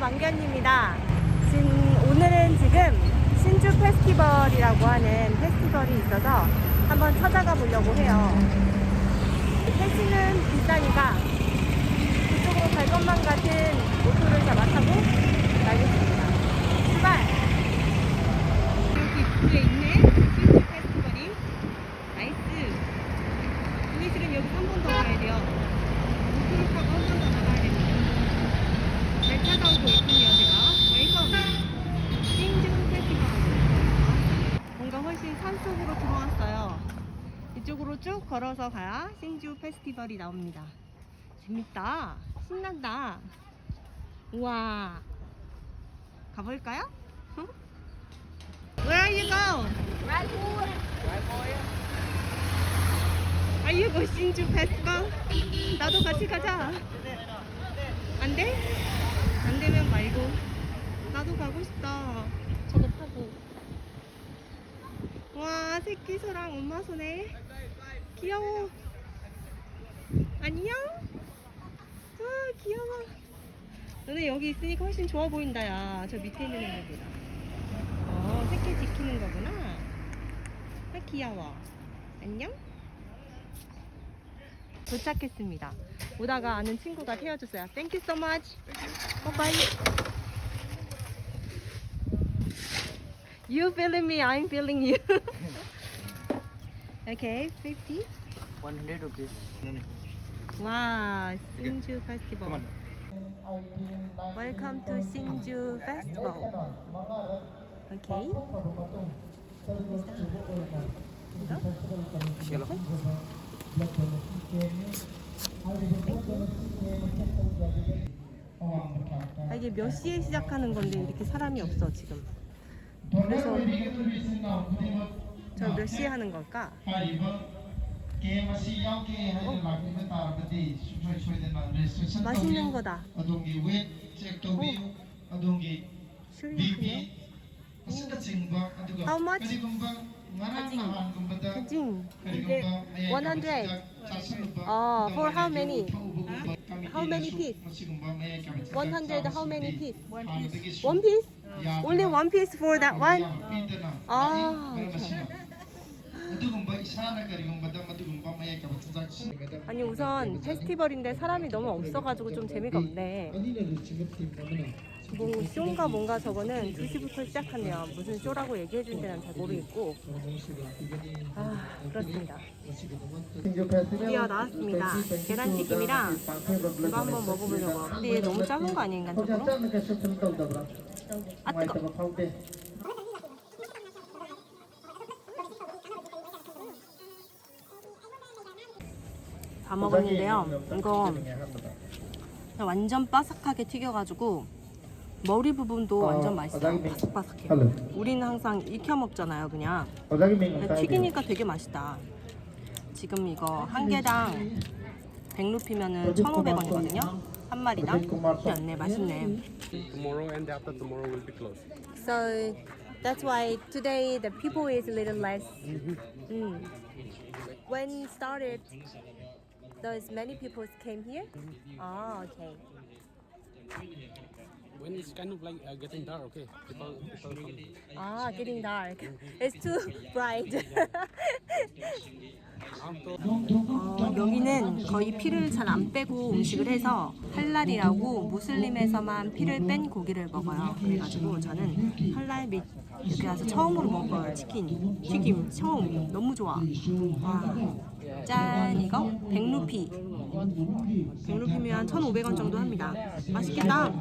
망견입니다. 지금 오늘은 지금 신주 페스티벌이라고 하는 페스티벌이 있어서 한번 찾아가 보려고 해요. 택시는 비싸니까 그쪽으로 갈 것만 같은 오토를 잡아 타고 가겠습니다. 출발! 여기 북부에 있네. 신주 페스티벌이. 나이스. 우리 지금 여기 한 번 더 가야 돼요. 오토를 타고 한 번 더 나가야 됩니다. 잘 찾아오고 있군요, 제가. 웰컴! 싱중 페스티벌. 뭔가 산속으로 들어왔어요. 이쪽으로 쭉 걸어서 가야 싱주 페스티벌이 나옵니다. 재밌다. 신난다. 우와. 가볼까요? Where are you going? Are you going 페스티벌? 나도 같이 가자. 안 돼? 안 되면 말고. 나도 가고 싶다. 저도 타고. 와, 새끼 소랑 엄마 손에. 귀여워. 안녕? 아, 귀여워. 너네 여기 있으니까 훨씬 좋아 보인다, 야. 저 밑에 있는 애들보다. 어, 새끼 지키는 거구나. 아, 귀여워. 안녕? 도착했습니다. 오다가 아는 친구가 태워줬어요. You so much. Bye. You feeling me, I'm feeling you. okay, 50. 100 rupees. Wow, Singju Festival. Come on. Welcome to Singju Festival. Okay. Hello. 아, 이게 몇 시에 시작하는 건데 이렇게 사람이 없어 지금. 그래서 저 몇 시 하는 걸까? 어? 맛있는 거다. 슈링크네. How much? Kajing. One hundred. Oh, for how many? How many piece? One hundred. How many piece? One piece. One piece? Only one piece for that one? 아. 아니 우선 페스티벌인데 사람이 너무 없어가지고 좀 재미가 없네. 뭐 쇼인가 뭔가 저거는 2시부터 시작하면 무슨 쇼라고 얘기해 준지는 잘 모르겠고. 아 그렇습니다. 드디어 나왔습니다. 계란튀김이랑 이거 한번 먹어보려고. 근데 얘 너무 작은 거 아니야 인간적으로? 아 뜨거. 다 먹었는데요. 이거 그냥 완전 바삭하게 튀겨가지고 머리 부분도 완전 맛있어요. 바삭바삭해요. 우리는 항상 익혀 먹잖아요, 그냥. 근데 튀기니까 되게 맛있다. 지금 이거 한 개당 100루피면은 1,500원이거든요. 한 마리당. 않네, 맛있네. Tomorrow and after tomorrow will be closed. So that's why today the people is a little less. Mm. When started, those many people came here. Oh, okay. When it's kind of like uh, getting dark, okay, people people come. Ah, getting dark. It's too bright. 어, 여기는 거의 피를 잘 안 빼고 음식을 해서 할랄이라고 무슬림에서만 피를 뺀 고기를 먹어요. 그래가지고 저는 할랄 및 여기 와서 처음으로 먹어요. 치킨, 튀김 처음 너무 좋아. 와, 짠 이거 100루피. 100루피면 1,500원 정도 합니다. 맛있겠다.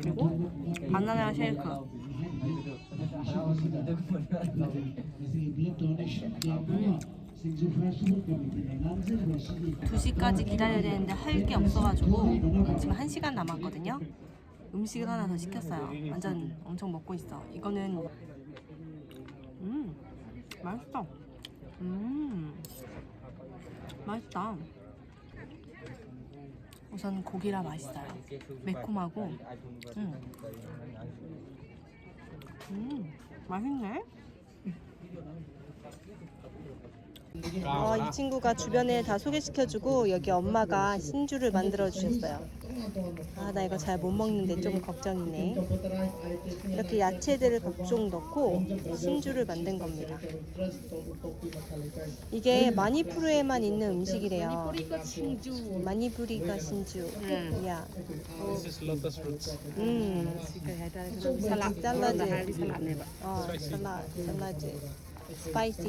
그리고 바나나 쉐이크. 두 시까지 기다려야 되는데 할 게 없어가지고 지금 한 시간 남았거든요. 음식을 하나 더 시켰어요. 완전 엄청 먹고 있어. 이거는 음 맛있어. 음 맛있다. 우선 고기라 맛있어요. 매콤하고 음, 음 맛있네. 어, 이 친구가 주변에 다 소개시켜주고 여기 엄마가 신주를 만들어 주셨어요. 아, 나 이거 잘 못 먹는데 좀 걱정이네. 이렇게 야채들을 각종 넣고 신주를 만든 겁니다. 이게 마니푸르에만 있는 음식이래요. 마니푸리가 신주. 야. Lotus roots. 음. 살라, 샐러드. 어, 살라, 샐러드. 스파이시.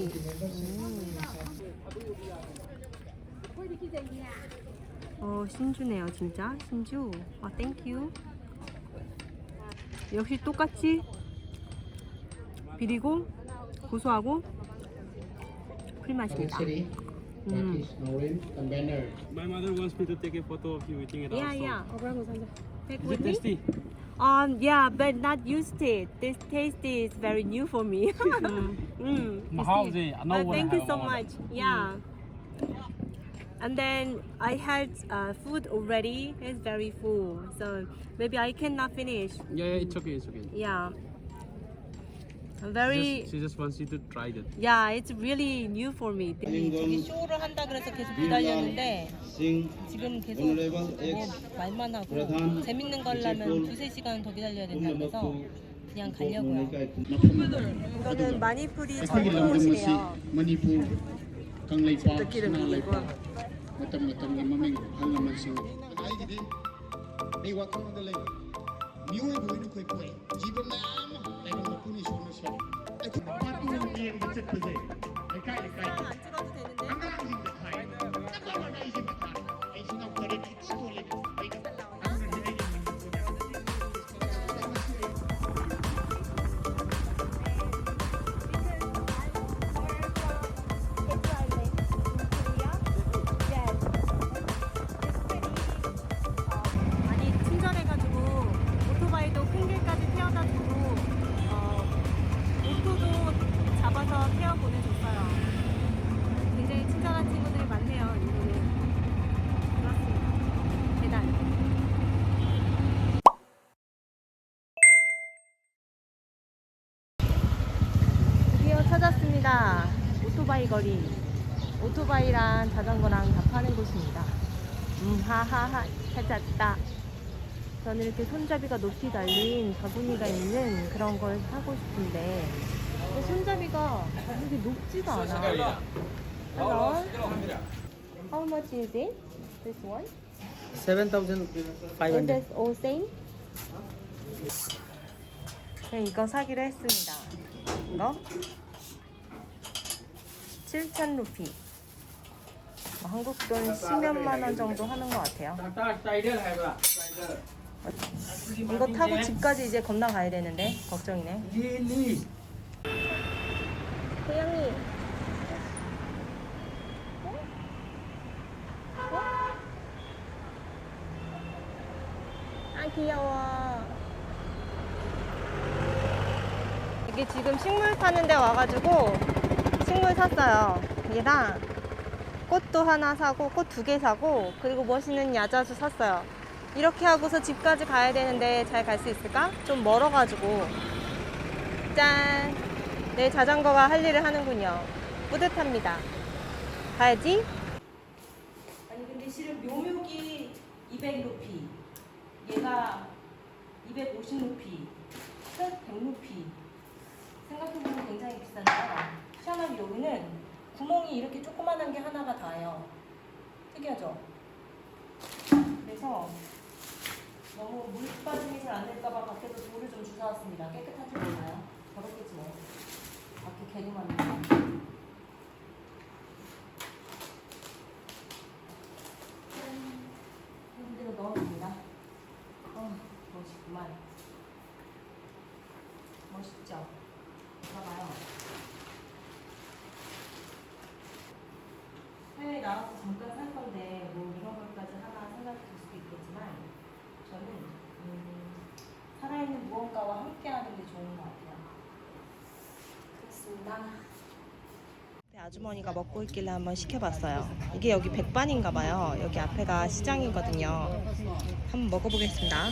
음. 어, 신주네요, 진짜. 신주. 아, 땡큐. 역시 똑같이 비리고 고소하고 풀맛입니다. 음. My mother wants me to take a photo of you eating it Yeah, also. yeah. Take Is with it me? tasty? Um, yeah, but not used to it. This taste is very new for me. mm. Mahal, I know But what I thank you have so on. much. Yeah. And then I had uh, food already. It's very full, so maybe I cannot finish. Yeah, yeah, it's okay, it's okay. Yeah. I'm She very. just, she just wants you to try that. Yeah, it's really new for me. 저기 쇼를 한다 그래서 계속 기다렸는데 지금 계속 뭐 말만 하고 재밌는 걸 하려면 두세 시간 더 기다려야 된다 그래서 그냥 가려고요. 이거는 마니푸리 전통 옷이에요. Manipur kang laipa na laipa matang-matang na mamengkal naman sa ay gidi may wakam ng dalay niyo ay buhay ng kwek kwek jibam na ama ay mga punis ko na siya ay kung patunong niya ang batsat pa dyan ay kaya kaya ang kaya 찾았습니다. 오토바이 거리. 오토바이랑 자전거랑 다 파는 곳입니다. 음, 하하하, 찾았다. 저는 이렇게 손잡이가 높이 달린 바구니가 있는 그런 걸 사고 싶은데, 손잡이가 이렇게 높지가 않아. Hello? How much is it? This one? Seven thousand five Is hundred. this all same? 네, 이거 사기로 했습니다. 이거 7천 루피. 뭐 한국 돈 10몇만 원 정도 하는 것 같아요. 이거 타고 집까지 이제 건너 가야 되는데 걱정이네. Lily. 태영이. 아 귀여워. 이게 지금 식물 파는 데 와가지고 식물 샀어요. 얘랑 꽃도 하나 사고 꽃 두 개 사고 그리고 멋있는 야자수 샀어요. 이렇게 하고서 집까지 가야 되는데 잘 갈 수 있을까? 좀 멀어가지고 짠! 내 자전거가 할 일을 하는군요. 뿌듯합니다. 가야지. 아니 근데 실은 묘묘기 200 루피, 얘가 250 루피, 끝 100 루피. 생각해보면 굉장히 비싼데요. 시원하게 여기는 구멍이 이렇게 조그만한 게 하나가 다예요. 특이하죠? 그래서 너무 물 빠짐이 잘 안 될까봐 밖에서 돌을 좀 주워왔습니다. 깨끗한지 몰라요. 더럽겠지 뭐. 밖에 많은데. 이런 데로 넣어줍니다. 어, 멋있구만. 멋있죠? 봐봐요. 해외에 나와서 잠깐 살 건데 뭐 이런 것까지 하나 생각이 들 수도 있겠지만 저는 음, 살아있는 무언가와 함께 하는 게 좋은 것 같아요. 그렇습니다. 아주머니가 먹고 있길래 한번 시켜봤어요. 이게 여기 백반인가 봐요. 여기 앞에가 시장이거든요. 한번 먹어보겠습니다.